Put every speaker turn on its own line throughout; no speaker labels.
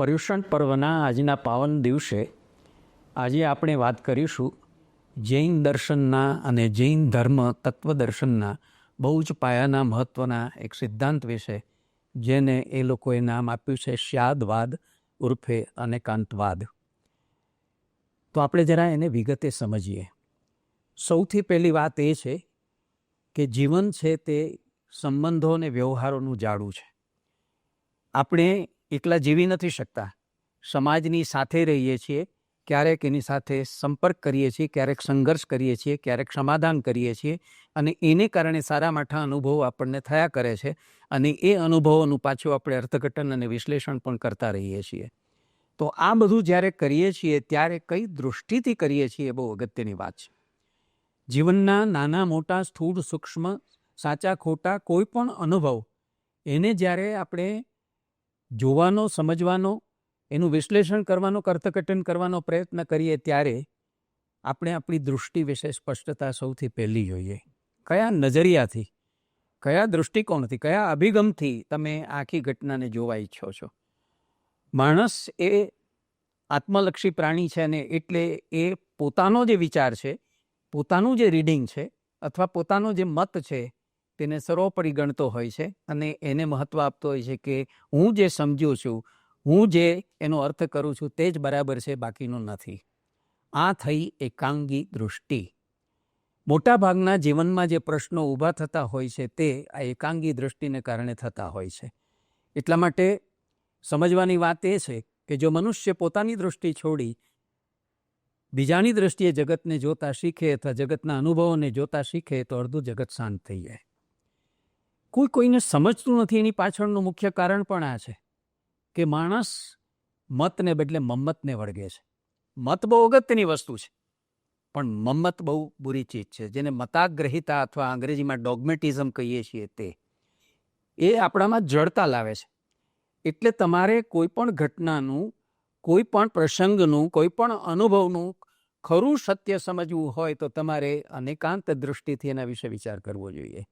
પર્યુષણ પર્વના આજના પાવન દિવસે આજે આપણે વાત કરીશું જૈન દર્શનના અને જૈન ધર્મ તત્વદર્શનના બહુ જ પાયાના મહત્ત્વના એક સિદ્ધાંત વિશે, જેને એ લોકોએ નામ આપ્યું છે શ્યાદવાદ ઉર્ફે અનેકાંતવાદ. તો આપણે જરા એને વિગતે સમજીએ. સૌથી પહેલી વાત એ છે કે જીવન છે તે સંબંધો અને વ્યવહારોનું જાડું છે. આપણે એકલા જીવી નથી શકતા. સમાજની સાથે રહીએ છીએ, ક્યારેક એની સાથે સંપર્ક કરીએ છીએ, ક્યારેક સંઘર્ષ કરીએ છીએ, ક્યારેક સમાધાન કરીએ છીએ અને એને કારણે સારા માઠા અનુભવો આપણને થયા કરે છે અને એ અનુભવોનું પાછું આપણે અર્થઘટન અને વિશ્લેષણ પણ કરતા રહીએ છીએ. તો આ બધું જ્યારે કરીએ છીએ, ત્યારે કઈ દૃષ્ટિથી કરીએ છીએ એ બહુ અગત્યની વાત છે. જીવનના નાના મોટા સ્થૂળ સૂક્ષ્મ સાચા ખોટા કોઈ પણ અનુભવ, એને જ્યારે આપણે જોવાનો, સમજવાનો, એનું વિશ્લેષણ કરવાનો, અર્થઘટન કરવાનો પ્રયત્ન કરીએ ત્યારે આપણે આપણી દૃષ્ટિ વિશે સ્પષ્ટતા સૌથી પહેલી જોઈએ. કયા નજરિયાથી, કયા દૃષ્ટિકોણથી, કયા અભિગમથી તમે આખી ઘટનાને જોવા ઈચ્છો છો? માણસ એ આત્મલક્ષી પ્રાણી છે ને એટલે એ પોતાનો જે વિચાર છે, પોતાનું જે રીડિંગ છે, અથવા પોતાનો જે મત છે તેને સર્વોપરી ગણતો હોય છે અને એને મહત્ત્વ આપતો હોય છે કે હું જે સમજ્યો છું, હું જે એનો અર્થ કરું છું તે જ બરાબર છે, બાકીનું નથી. આ થઈ એકાંગી દૃષ્ટિ. મોટાભાગના જીવનમાં જે પ્રશ્નો ઊભા થતા હોય છે તે આ એકાંગી દૃષ્ટિને કારણે થતા હોય છે. એટલા માટે સમજવાની વાત એ છે કે જો મનુષ્ય પોતાની દૃષ્ટિ છોડી બીજાની દૃષ્ટિએ જગતને જોતા શીખે અથવા જગતના અનુભવોને જોતા શીખે તો અડધું જગત શાંત થઈ જાય. કોઈ કોઈને સમજતું નથી એની પાછળનું મુખ્ય કારણ પણ આ છે કે માણસ મતને બદલે મમ્મતને વળગે છે. મત બહુ અગત્યની વસ્તુ છે. પણ મમ્મત બહુ બુરી ચીજ છે. જેને મતાગ્રહિતા અથવા અંગ્રેજીમાં ડોગમેટિઝમ કહીએ છીએ તે, એ આપણામાં જડતા લાવે છે. એટલે તમારે કોઈ પણ ઘટનાનું, કોઈ પણ પ્રસંગનું, કોઈ પણ અનુભવનું ખરું સત્ય સમજવું હોય તો તમારે અનેકાંત દૃષ્ટિથી એના વિશે વિચાર કરવો જોઈએ.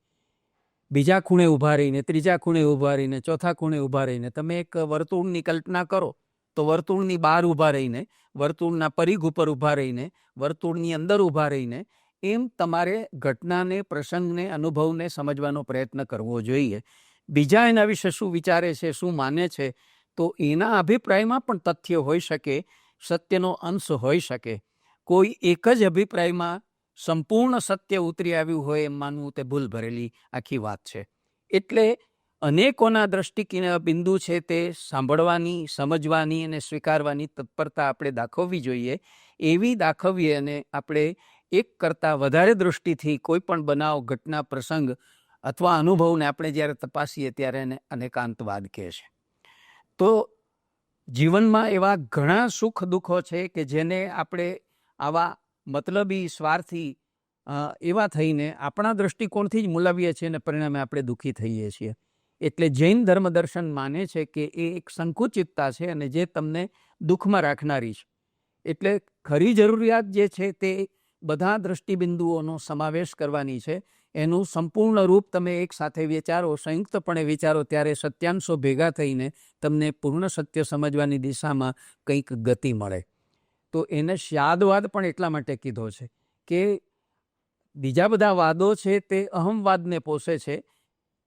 બીજા ખૂણે ઊભા રહીને, ત્રીજા ખૂણે ઊભા રહીને, ચોથા ખૂણે ઊભા રહીને, તમે એક વર્તુળની કલ્પના કરો. તો વર્તુળની બહાર ઊભા રહીને, વર્તુળના પરિઘ ઉપર ઊભા રહીને, વર્તુળની અંદર ઊભા રહીને, એમ તમારે ઘટનાને, પ્રસંગને, અનુભવને સમજવાનો પ્રયત્ન કરવો જોઈએ. બીજા એના વિશે શું વિચારે છે, શું માને છે, તો એના અભિપ્રાયમાં પણ તથ્ય હોઈ શકે, સત્યનો અંશ હોઈ શકે. કોઈ એક જ અભિપ્રાયમાં સંપૂર્ણ સત્ય ઉતરી આવ્યું હોય એમ માનવું તે ભૂલ ભરેલી આખી વાત છે. એટલે અનેકોના દ્રષ્ટિકીન બિંદુ છે તે સાંભળવાની, સમજવાની અને સ્વીકારવાની તત્પરતા આપણે દાખવવી જોઈએ. એવી દાખવીએ અને આપણે એક કરતાં વધારે દૃષ્ટિથી કોઈ પણ બનાવ, ઘટના, પ્રસંગ અથવા અનુભવને આપણે જ્યારે તપાસીએ ત્યારે એને અનેકાંતવાદ કહે છે. તો જીવનમાં એવા ઘણા સુખ દુઃખો છે કે જેને આપણે આવા મતલબી સ્વાર્થી એવા થઈને આપણા દૃષ્ટિકોણથી જ મૂલાવીએ છીએ અને પરિણામે આપણે દુઃખી થઈએ છીએ. એટલે જૈન ધર્મ દર્શન માને છે કે એ એક સંકુચિતતા છે અને જે તમને દુઃખમાં રાખનારી છે. એટલે ખરી જરૂરિયાત જે છે તે બધા દ્રષ્ટિબિંદુઓનો સમાવેશ કરવાની છે. એનું સંપૂર્ણ રૂપ તમે એક સાથે વિચારો, સંયુક્તપણે વિચારો, ત્યારે સત્યાંશો ભેગા થઈને તમને પૂર્ણ સત્ય સમજવાની દિશામાં કંઈક ગતિ મળે. તો એને શ્યાદવાદ પણ એટલા માટે કીધો છે કે બીજા બધા વાદો છે તે અહમવાદને પોષે છે.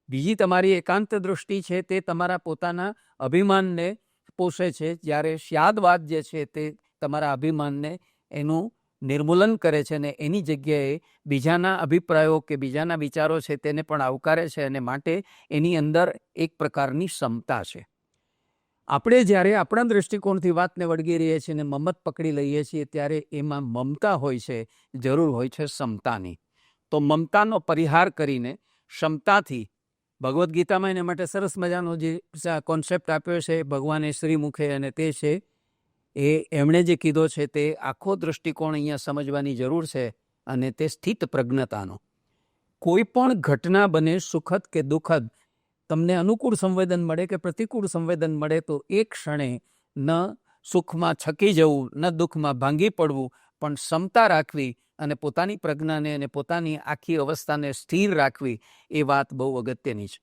બીજી તમારી એકાંત દૃષ્ટિ છે તે તમારા પોતાના અભિમાનને પોષે છે. જ્યારે શ્યાદવાદ જે છે તે તમારા અભિમાનને એનું નિર્મૂલન કરે છે અને એની જગ્યાએ બીજાના અભિપ્રાયો કે બીજાના વિચારો છે તેને પણ આવકારે છે અને માટે એની અંદર એક પ્રકારની ક્ષમતા છે. આપણે જ્યારે આપણા દૃષ્ટિકોણથી વાતને વળગી રહીએ છીએ અને મમત પકડી લઈએ છીએ, ત્યારે એમાં મમતા હોય છે, જરૂર હોય છે ક્ષમતાની તો મમતાનો પરિહાર કરીને ક્ષમતાથી ભગવદ્ ગીતામાં એને માટે સરસ મજાનો જે કોન્સેપ્ટ આપ્યો છે, ભગવાને શ્રીમુખે અને તે છે, એ એમણે જે કીધો છે તે આખો દૃષ્ટિકોણ અહીંયા સમજવાની જરૂર છે અને તે સ્થિત પ્રજ્ઞતાનો. કોઈ પણ ઘટના બને સુખદ કે દુઃખદ તમને અનુકૂળ સંવેદન મળે કે પ્રતિકૂળ સંવેદન મળે, તો એ ક્ષણે ન સુખમાં છકી જવું, ન દુઃખમાં ભાંગી પડવું, પણ ક્ષમતા રાખવી અને પોતાની પ્રજ્ઞાને અને પોતાની આખી અવસ્થાને સ્થિર રાખવી, એ વાત બહુ અગત્યની છે.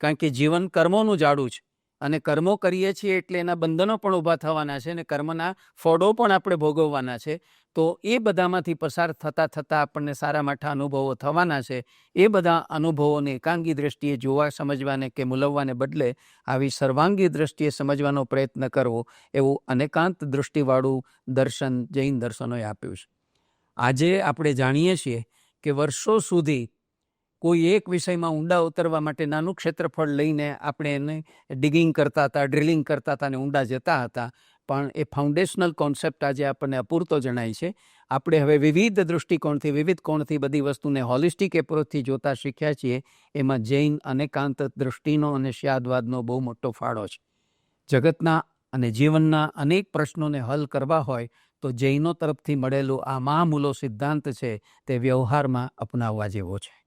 કારણ કે જીવન કર્મોનું જાડું છે. અને કર્મો કરીએ છીએ એટલે એના બંધનો પણ ઊભા થવાના છે અને કર્મના ફળો પણ આપણે ભોગવવાના છે. તો એ બધામાંથી પસાર થતાં થતાં આપણને સારા માઠા અનુભવો થવાના છે. એ બધા અનુભવોને એકાંગી દ્રષ્ટિએ જોવા, સમજવાને કે મૂલવવાને બદલે આવી સર્વાંગી દ્રષ્ટિએ સમજવાનો પ્રયત્ન કરવો એવું અનેકાંત દૃષ્ટિવાળું દર્શન જૈન દર્શનોએ આપ્યું છે. આજે આપણે જાણીએ છીએ કે વર્ષો સુધી કોઈ એક વિષયમાં ઊંડા ઉતરવા માટે નાનું ક્ષેત્રફળ લઈને આપણે એને ડિગિંગ કરતા હતા, ડ્રિલિંગ કરતા હતા અને ઊંડા જતા હતા. પણ એ ફાઉન્ડેશનલ કોન્સેપ્ટ આજે આપણને અપૂરતો જણાય છે. આપણે હવે વિવિધ દૃષ્ટિકોણથી, વિવિધ કોણથી બધી વસ્તુને હોલિસ્ટિક એપ્રોચથી જોતા શીખ્યા છીએ. એમાં જૈન અનેકાંત દૃષ્ટિનો અને શ્યાદવાદનો બહુ મોટો ફાળો છે. જગતના અને જીવનના અનેક પ્રશ્નોને હલ કરવા હોય તો જૈનો તરફથી મળેલું આ મહામૂલો સિદ્ધાંત છે તે વ્યવહારમાં અપનાવવા જેવો છે.